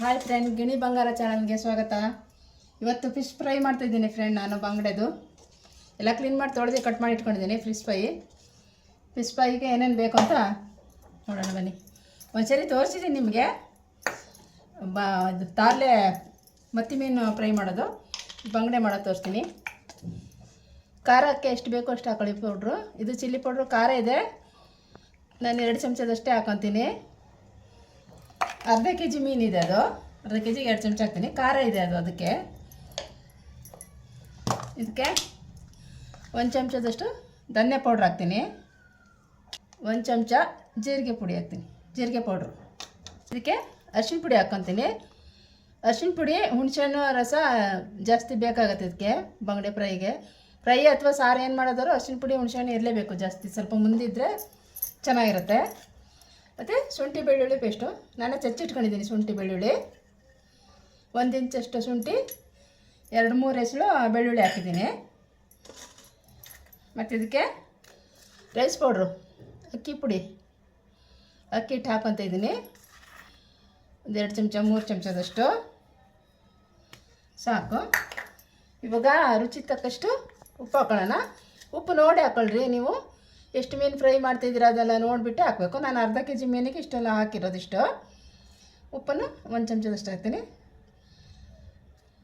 Hi friend ಗಿಣಿ ಬಂಗಾರ ಚಾನಲ್ಗೆ ಸ್ವಾಗತ. ಇವತ್ತು ಫಿಶ್ ಫ್ರೈ ಮಾಡ್ತಾಯಿದ್ದೀನಿ ಫ್ರೆಂಡ್ ನಾನು ಬಂಗಡೆದು. ಎಲ್ಲ ಕ್ಲೀನ್ ಮಾಡಿ ತೊಳೆದು ಕಟ್ ಮಾಡಿ ಇಟ್ಕೊಂಡಿದ್ದೀನಿ ಫಿಶ್ ಫ್ರೈ ಫಿಶ್ ಫ್ರೈಗೆ ಏನೇನು ಬೇಕು ಅಂತ ನೋಡೋಣ ಬನ್ನಿ. ಒಂದ್ಸರಿ ತೋರಿಸಿದ್ದೀನಿ ನಿಮಗೆ. ಬಾ, ಇದು ತಾರ್ಲೆ ಮತ್ತಿ ಮೀನು ಫ್ರೈ ಮಾಡೋದು. ಬಂಗಡೆ ಮಾಡೋದು ತೋರಿಸ್ತೀನಿ. ಖಾರಕ್ಕೆ ಎಷ್ಟು ಬೇಕೋ ಅಷ್ಟು ಹಾಕೊಳ್ಳಿ ಪೌಡ್ರು ಇದು ಚಿಲ್ಲಿ ಪೌಡ್ರು ಖಾರ ಇದೆ. ನಾನು ಎರಡು ಚಮಚದಷ್ಟೇ ಹಾಕೊತೀನಿ. ಅರ್ಧ ಕೆ ಜಿ ಮೀನಿದೆ ಅದು. ಅರ್ಧ ಕೆ ಜಿಗೆ ಎರಡು ಚಮಚ ಹಾಕ್ತೀನಿ. ಖಾರ ಇದೆ ಅದು ಅದಕ್ಕೆ. ಇದಕ್ಕೆ ಒಂದು ಚಮಚದಷ್ಟು ಧನ್ಯ ಪೌಡ್ರ್ ಹಾಕ್ತೀನಿ. ಒಂದು ಚಮಚ ಜೀರಿಗೆ ಪುಡಿ ಹಾಕ್ತೀನಿ. ಜೀರಿಗೆ ಪೌಡ್ರು. ಇದಕ್ಕೆ ಅರ್ಶಿಣ ಪುಡಿ ಹಾಕ್ಕೊತೀನಿ ಅರ್ಶಿಣ ಪುಡಿ, ಹುಣಸೆಹಣ್ಣು ರಸ ಜಾಸ್ತಿ ಬೇಕಾಗತ್ತೆ ಇದಕ್ಕೆ, ಬಂಗಡೆ ಫ್ರೈಗೆ. ಫ್ರೈ ಅಥವಾ ಸಾರು ಏನು ಮಾಡೋದಾದ್ರು ಅರ್ಶಿಣ ಪುಡಿ, ಹುಣಸೆಹಣ್ಣು ಇರಲೇಬೇಕು ಜಾಸ್ತಿ. ಸ್ವಲ್ಪ ಮುಂದಿದ್ದರೆ ಚೆನ್ನಾಗಿರುತ್ತೆ. ಮತ್ತು ಶುಂಠಿ ಬೆಳ್ಳುಳ್ಳಿ ಪೇಸ್ಟು ನಾನು ಚಚ್ಚಿಟ್ಕೊಂಡಿದ್ದೀನಿ ಶುಂಠಿ ಬೆಳ್ಳುಳ್ಳಿ. ಒಂದು ಇಂಚಷ್ಟು ಶುಂಠಿ, ಎರಡು ಮೂರು ಹೆಸಳು ಬೆಳ್ಳುಳ್ಳಿ ಹಾಕಿದ್ದೀನಿ. ಮತ್ತು ಇದಕ್ಕೆ ರೈಸ್ ಪೌಡ್ರು ಅಕ್ಕಿ ಪುಡಿ. ಅಕ್ಕಿ ಹಿಟ್ಟು ಹಾಕೊತ ಇದ್ದೀನಿ. ಒಂದೆರಡು ಚಮಚ, ಮೂರು ಚಮಚದಷ್ಟು. ಸಾಕು. ಇವಾಗ ರುಚಿ ತಕ್ಕಷ್ಟು ಉಪ್ಪು ಹಾಕೊಳ್ಳೋಣ. ಉಪ್ಪು ನೋಡಿ ಹಾಕೊಳ್ರಿ ನೀವು. ಎಷ್ಟು ಮೀನು ಫ್ರೈ ಮಾಡ್ತಿದ್ದೀರ ಅದೆಲ್ಲ ನೋಡಿಬಿಟ್ಟು ಹಾಕಬೇಕು. ನಾನು ಅರ್ಧ ಕೆ ಜಿ ಮೀನಿಗೆ ಇಷ್ಟೆಲ್ಲ ಹಾಕಿರೋದಿಷ್ಟು. ಉಪ್ಪನ್ನು ಒಂದು ಚಮಚದಷ್ಟು ಹಾಕ್ತೀನಿ.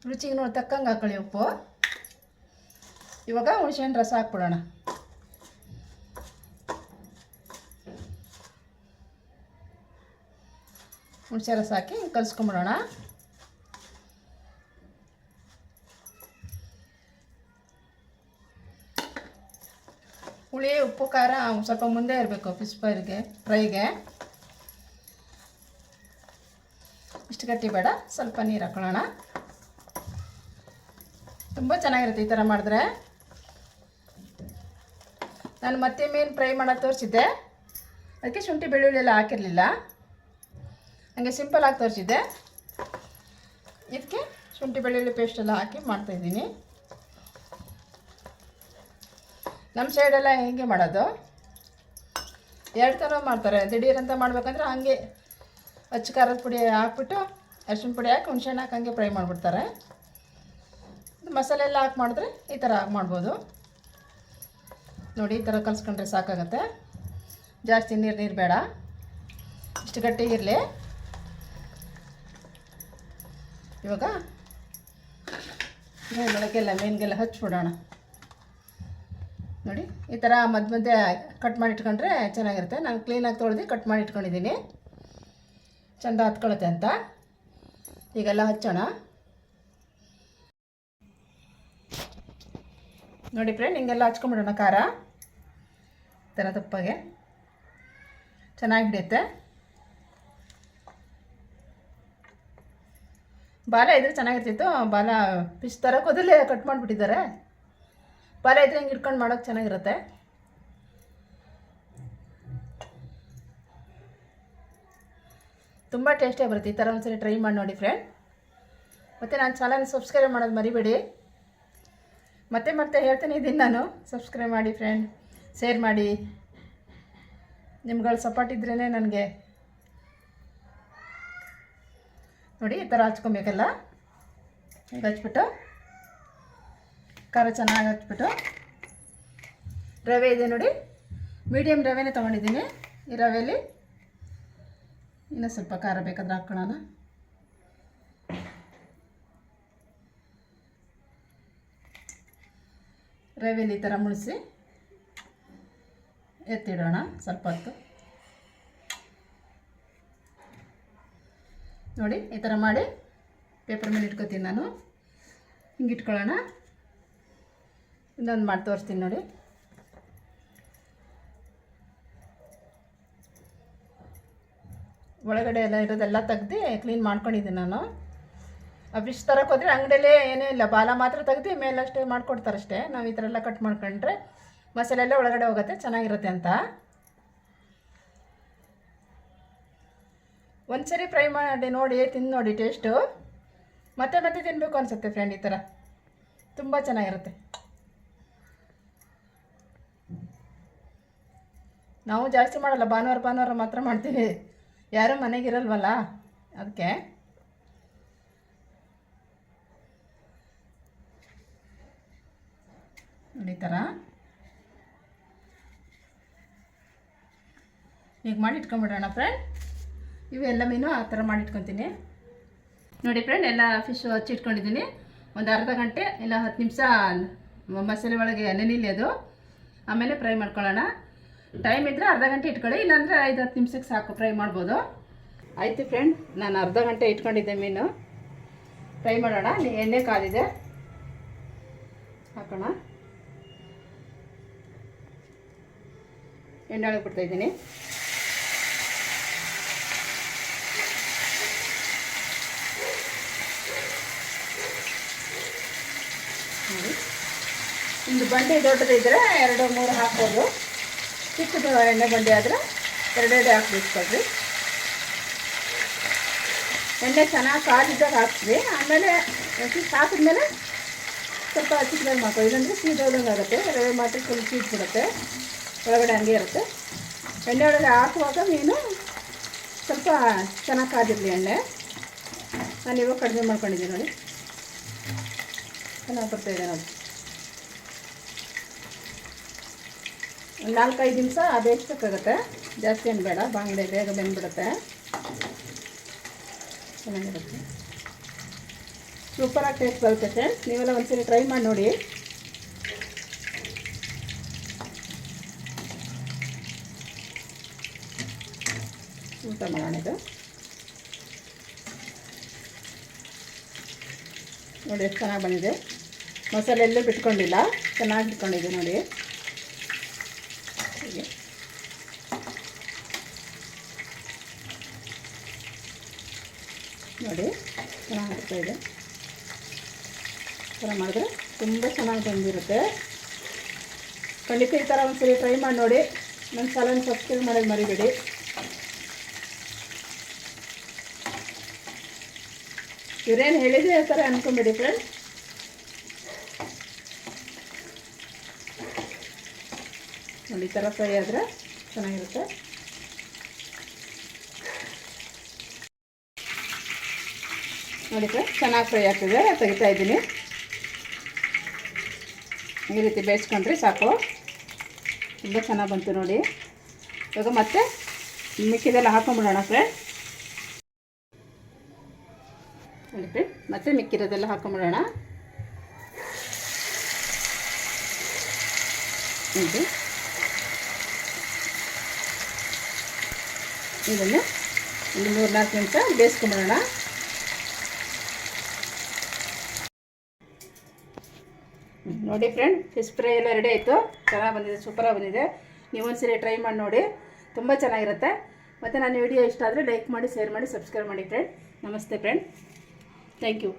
ರುಚಿಗೆ ನೋಡಿ ತಕ್ಕಂಗೆ ಹಾಕೊಳ್ಳಿ ಉಪ್ಪು. ಇವಾಗ ಹುಣಸೆಹಣ್ಣು ರಸ ಹಾಕ್ಬಿಡೋಣ. ಹುಣಸೆ ರಸ ಹಾಕಿ ಕಲಿಸ್ಕೊಂಬಿಡೋಣ. ಹುಳಿ, ಉಪ್ಪು, ಖಾರ, ಸ್ವಲ್ಪ ಮುಂದೆ ಇರಬೇಕು ಫಿಶ್ ಫ್ರೈಗೆ ಫ್ರೈಗೆ ಇಷ್ಟು ಗಟ್ಟಿ ಬೇಡ, ಸ್ವಲ್ಪ ನೀರು ಹಾಕೊಳ್ಳೋಣ. ತುಂಬ ಚೆನ್ನಾಗಿರುತ್ತೆ ಈ ಥರ ಮಾಡಿದ್ರೆ. ನಾನು ಮತ್ತೆ ಮೀನು ಫ್ರೈ ಮಾಡೋಕ್ಕೆ ತೋರಿಸಿದ್ದೆ. ಅದಕ್ಕೆ ಶುಂಠಿ, ಬೆಳ್ಳುಳ್ಳಿ ಎಲ್ಲ ಹಾಕಿರಲಿಲ್ಲ. ಹಾಗೆ ಆಗಿ ತೋರಿಸಿದ್ದೆ. ಇದಕ್ಕೆ ಶುಂಠಿ, ಬೆಳ್ಳುಳ್ಳಿ ಪೇಸ್ಟ್ ಎಲ್ಲ ಹಾಕಿ ಮಾಡ್ತಾಯಿದ್ದೀನಿ ನಮ್ಮ ಸೈಡೆಲ್ಲ ಹೇಗೆ ಮಾಡೋದು? ಎರಡು ಥರ ಮಾಡ್ತಾರೆ. ದಿಢೀರಂತ ಮಾಡಬೇಕಂದ್ರೆ ಹಂಗೆ ಅಚ್ಚ ಖಾರದ ಪುಡಿ ಹಾಕ್ಬಿಟ್ಟು ಅರಿಶಿನ ಪುಡಿ ಹಾಕಿ ಹುಣ್ಸೆಹಣ್ಣು ಹಾಕಿ ಹಂಗೆ ಫ್ರೈ ಮಾಡಿಬಿಡ್ತಾರೆ. ಮಸಾಲೆ ಎಲ್ಲ ಹಾಕಿ ಮಾಡಿದ್ರೆ ಈ ಥರ ಹಾಕಿ ಮಾಡ್ಬೋದು. ನೋಡಿ, ಈ ಥರ ಕಲಿಸ್ಕೊಂಡ್ರೆ ಸಾಕಾಗತ್ತೆ. ಜಾಸ್ತಿ ನೀರು ನೀರು ಬೇಡ. ಇಷ್ಟು ಗಟ್ಟಿಗಿರಲಿ ಇವಾಗ, ಮೇಲ್ಗಡೆಗೆಲ್ಲ ಮೀನಿಗೆಲ್ಲ ಹಚ್ಬಿಡೋಣ. ನೋಡಿ, ಈ ಥರ ಮಧ್ಯ ಮಧ್ಯೆ ಕಟ್ ಮಾಡಿ ಇಟ್ಕೊಂಡ್ರೆ ಚೆನ್ನಾಗಿರುತ್ತೆ. ನಾನು ಕ್ಲೀನಾಗಿ ತೊಳೆದು ಕಟ್ ಮಾಡಿ ಇಟ್ಕೊಂಡಿದ್ದೀನಿ ಚೆಂದ ಹತ್ಕೊಳ್ಳುತ್ತೆ ಅಂತ. ಈಗೆಲ್ಲ ಹಚ್ಚೋಣ. ನೋಡಿ ಫ್ರೆಂಡ್ ಹಿಂಗೆಲ್ಲ ಹಚ್ಕೊಂಬಿಡೋಣ ಖಾರ. ಥರ ತುಪ್ಪಗೆ. ಚೆನ್ನಾಗಿ ಹಿಡಿಯುತ್ತೆ. ಬಾಲ ಇದ್ರೆ ಚೆನ್ನಾಗಿರ್ತಿತ್ತು, ಬಾಲ ಫಿಶ್ ಥರ ಕೊದಲೇ ಕಟ್ ಮಾಡಿಬಿಟ್ಟಿದ್ದಾರೆ. ಬಾಲ ಇದ್ರೆ ಹಿಂಗೆ ಇಟ್ಕೊಂಡು ಮಾಡೋಕೆ ಚೆನ್ನಾಗಿರುತ್ತೆ. ತುಂಬ ಟೇಸ್ಟಿಯಾಗಿ ಬರುತ್ತೆ ಈ ಥರ ಒಂದ್ಸರಿ ಟ್ರೈ ಮಾಡಿ ನೋಡಿ ಫ್ರೆಂಡ್ ಮತ್ತು ನಾನು ಚಾನಲ್ ಸಬ್ಸ್ಕ್ರೈಬ್ ಮಾಡೋದು ಮರಿಬೇಡಿ. ಮತ್ತೆ ಮತ್ತೆ ಹೇಳ್ತಾನೆ ಇದ್ದೀನಿ ನಾನು. ಸಬ್ಸ್ಕ್ರೈಬ್ ಮಾಡಿ ಫ್ರೆಂಡ್ ಶೇರ್ ಮಾಡಿ. ನಿಮ್ಗಳು ಸಪೋರ್ಟ್ ಇದ್ರೇ ನನಗೆ. ನೋಡಿ ಈ ಥರ ಹಚ್ಕೊಬೇಕಲ್ಲ? ಹಚ್ಬಿಟ್ಟು. ಖಾರ ಚೆನ್ನಾಗಿ ಹಚ್ಬಿಟ್ಟು ರವೆ ಇದೆ ನೋಡಿ. ಮೀಡಿಯಮ್ ರವೆನೇ ತೊಗೊಂಡಿದ್ದೀನಿ. ಈ ರವೆಯಲ್ಲಿ ಇನ್ನೂ ಸ್ವಲ್ಪ ಖಾರ ಬೇಕಾದ್ರೆ ಹಾಕ್ಕೊಳ್ಳೋಣ ರವೆಯಲ್ಲಿ ಈ ಥರ ಮುಳಿಸಿ ಎತ್ತಿಡೋಣ ಸ್ವಲ್ಪ ಹೊತ್ತು. ನೋಡಿ, ಈ ಥರ ಮಾಡಿ ಪೇಪರ್ ಮೇಲೆ ಇಟ್ಕೋತೀನಿ ನಾನು. ಹಿಂಗೆ ಇಟ್ಕೊಳ್ಳೋಣ. ಇನ್ನೊಂದು ಮಾಡಿ ತೋರಿಸ್ತೀನಿ ನೋಡಿ. ಒಳಗಡೆ ಎಲ್ಲ ಇರೋದೆಲ್ಲ ತೆಗ್ದು ಕ್ಲೀನ್ ಮಾಡ್ಕೊಂಡಿದ್ದೀನಿ ನಾನು. ಆ ಫಿಶ್ ತರಕ್ಕೆ ಹೋದರೆ ಅಂಗಡಿಯಲ್ಲೇ ಏನೂ ಇಲ್ಲ, ಬಾಲ ಮಾತ್ರ ತೆಗ್ದು ಮೇಲಷ್ಟೇ ಮಾಡಿಕೊಡ್ತಾರಷ್ಟೇ ನಾವು ಈ ಥರ ಎಲ್ಲ ಕಟ್ ಮಾಡ್ಕೊಂಡ್ರೆ ಮಸಾಲೆ ಎಲ್ಲ ಒಳಗಡೆ ಹೋಗುತ್ತೆ, ಚೆನ್ನಾಗಿರುತ್ತೆ ಅಂತ. ಒಂದ್ಸರಿ ಫ್ರೈ ಮಾಡಿ ನೋಡಿ, ತಿಂದು ನೋಡಿ ಟೇಸ್ಟು ಮತ್ತೆ ಮತ್ತೆ ತಿನ್ನಬೇಕು ಅನಿಸುತ್ತೆ ಫ್ರೆಂಡ್ ಈ ಥರ ತುಂಬ ಚೆನ್ನಾಗಿರುತ್ತೆ. ನಾವು ಜಾಸ್ತಿ ಮಾಡಲ್ಲ, ಭಾನುವಾರ ಭಾನುವಾರ ಮಾತ್ರ ಮಾಡ್ತೀವಿ. ಯಾರೂ ಮನೆಗಿರಲ್ವಲ್ಲ ಅದಕ್ಕೆ. ನೋಡಿ ಥರ. ಈಗ ಮಾಡಿಟ್ಕೊಂಬಿಡೋಣ ಫ್ರೆಂಡ್. ಇವೆಲ್ಲ ಮೀನು ಆ ಥರ ಮಾಡಿಟ್ಕೊತೀನಿ. ನೋಡಿ ಫ್ರೆಂಡ್, ಎಲ್ಲ ಫಿಶ್ ಹಚ್ಚಿಟ್ಕೊಂಡಿದ್ದೀನಿ. ಒಂದು ಅರ್ಧ ಗಂಟೆ, ಇಲ್ಲ ಹತ್ತು ನಿಮಿಷ, ಮಸಾಲೆ ಒಳಗೆ ನೆನೆಯಲಿ ಅದು. ಆಮೇಲೆ ಫ್ರೈ ಮಾಡ್ಕೊಳ್ಳೋಣ. ಟೈಮ್ ಇದ್ದರೆ ಅರ್ಧ ಗಂಟೆ ಇಟ್ಕೊಳ್ಳಿ, ಇಲ್ಲಾಂದ್ರೆ ಐದು ಹತ್ತು ನಿಮಿಷಕ್ಕೆ ಸಾಕು ಫ್ರೈ ಮಾಡ್ಬೋದು. ಆಯಿತು ಫ್ರೆಂಡ್ ನಾನು ಅರ್ಧ ಗಂಟೆ ಇಟ್ಕೊಂಡಿದ್ದೆ ಮೀನು. ಫ್ರೈ ಮಾಡೋಣ ಎಣ್ಣೆ ಕಾದಿದೆ ಹಾಕೋಣ. ಎಣ್ಣೆ ಒಳಗೆ ಬಿಡ್ತಾ ಇದ್ದೀನಿ. ನೋಡಿ. ಒಂದು ಬಂಡೆ ದೊಡ್ಡದಿದ್ದರೆ ಎರಡು, ಮೂರು ಹಾಕ್ಬೋದು. ಚಿಕ್ಕದು ಎಣ್ಣೆ ಬಂಡಿ ಆದರೆ ಎರಡೆರಡು ಹಾಕಿ ಕೊಡ್ರಿ. ಎಣ್ಣೆ ಚೆನ್ನಾಗಿ ಕಾದಿದ್ದಾಗ ಹಾಕ್ತೀವಿ. ಆಮೇಲೆ ಹಾಕಿದ್ಮೇಲೆ ಸ್ವಲ್ಪ ಚಿಕ್ಕದಾಗಿ ಮಾಡ್ಕೊ ಇಲ್ಲಾಂದರೆ ಸೀದೋದಂಗೆ ಆಗುತ್ತೆ. ರವೆ ಮಾತ್ರ ಫುಲ್ ಬಿಡುತ್ತೆ. ಒಳಗಡೆ ಹಂಗೆ ಇರುತ್ತೆ. ಎಣ್ಣೆ ಒಳಗೆ ಹಾಕುವಾಗ ಮೀನು ಸ್ವಲ್ಪ ಚೆನ್ನಾಗಿ ಕಾದಿರಲಿ ಎಣ್ಣೆ. ನಾನು ಇವಾಗ ಕಡಿಮೆ ಮಾಡ್ಕೊಂಡಿದ್ದೀನಿ ನೋಡಿ. ಚೆನ್ನಾಗಿ ಬರ್ತಾಯಿದೆ ನೋಡಿ. ನಾಲ್ಕೈದು ನಿಮಿಷ ಬೇಯಿಸ್ಬೇಕಾಗತ್ತೆ ಜಾಸ್ತಿ ಏನು ಬೇಡ. ಬಾಂಗ್ಡೆ ಬೇಗ ಬೆಂದ್ಬಿಡುತ್ತೆ. ಚೆನ್ನಾಗಿರುತ್ತೆ. ಸೂಪರಾಗಿ ಟೇಸ್ಟ್ ಬರುತ್ತೆ ಫ್ರೆಂಡ್ಸ್ ನೀವೆಲ್ಲ ಒಂದ್ಸರಿ ಟ್ರೈ ಮಾಡಿ ನೋಡಿ. ಊಟ ಮಾಡೋಣ ಇದು. ನೋಡಿ, ಎಷ್ಟು ಚೆನ್ನಾಗಿ ಬಂದಿದೆ. ಮಸಾಲೆ ಎಲ್ಲೂ ಬಿಟ್ಕೊಂಡಿಲ್ಲ. ಚೆನ್ನಾಗಿ ಬಿಟ್ಕೊಂಡಿದೆ ನೋಡಿ ಹೀಗೆ ನೋಡಿ ಆಗ್ತಾ ಇದೆ. ಥರ ಮಾಡಿದ್ರೆ ತುಂಬ ಚೆನ್ನಾಗಿ ಬಂದಿರುತ್ತೆ. ಖಂಡಿತ ಈ ಥರ ಒಂದ್ಸರಿ ಟ್ರೈ ಮಾಡಿ ನೋಡಿ. ನನ್ನ ಚಾನಲ್ ಸಬ್ಸ್ಕ್ರೈಬ್ ಮಾಡೋದು ಮರಿಬೇಡಿ. ಇವ್ರೇನು ಹೇಳಿದ್ರೆ ಹೇಳ್ತಾರೆ ಅನ್ಕೊಂಬಿಡಿ ಫ್ರೆಂಡ್ ನೋಡಿ ಈ ಥರ ಫ್ರೈ ಆದರೆ ಚೆನ್ನಾಗಿರುತ್ತೆ. ನೋಡಿ ಸರ್ ಚೆನ್ನಾಗಿ ಫ್ರೈ ಆಗ್ತಿದೆ. ತೆಗಿತಾ ಇದ್ದೀನಿ. ಈ ರೀತಿ ಬೇಯಿಸ್ಕೊಂಡ್ರೆ ಸಾಕು. ತುಂಬ ಚೆನ್ನಾಗಿ ಬಂತು ನೋಡಿ. ಇವಾಗ ಮತ್ತೆ ಮಿಕ್ಕಿದೆಲ್ಲ ಹಾಕೊಂಡ್ಬಿಡೋಣ ಫ್ರೆಂಡ್ ನೋಡಿ ಫ್ರೆಂಡ್ ಮತ್ತೆ ಮಿಕ್ಕಿರೋದೆಲ್ಲ ಹಾಕೊಂಡ್ಬಿಡೋಣ ಇದು ಇದನ್ನು ಒಂದು ಮೂರು ನಾಲ್ಕು ನಿಮಿಷ ಬೇಯಿಸ್ಕೊಂಬಿಡೋಣ. ನೋಡಿ ಫ್ರೆಂಡ್ ಫಿಶ್ ಫ್ರೈ ಎಲ್ಲ ರೆಡಿ ಆಯಿತು. ಚೆನ್ನಾಗಿ ಬಂದಿದೆ ಸೂಪರಾಗಿ ಬಂದಿದೆ. ನೀವು ಒಂದ್ಸರಿ ಟ್ರೈ ಮಾಡಿ ನೋಡಿ. ತುಂಬ ಚೆನ್ನಾಗಿರುತ್ತೆ. ಮತ್ತು ನನ್ನ ವಿಡಿಯೋ ಇಷ್ಟ ಆದರೆ ಲೈಕ್ ಮಾಡಿ ಶೇರ್ ಮಾಡಿ ಸಬ್ಸ್ಕ್ರೈಬ್ ಮಾಡಿ ಫ್ರೆಂಡ್ ನಮಸ್ತೆ ಫ್ರೆಂಡ್ ಥ್ಯಾಂಕ್ ಯು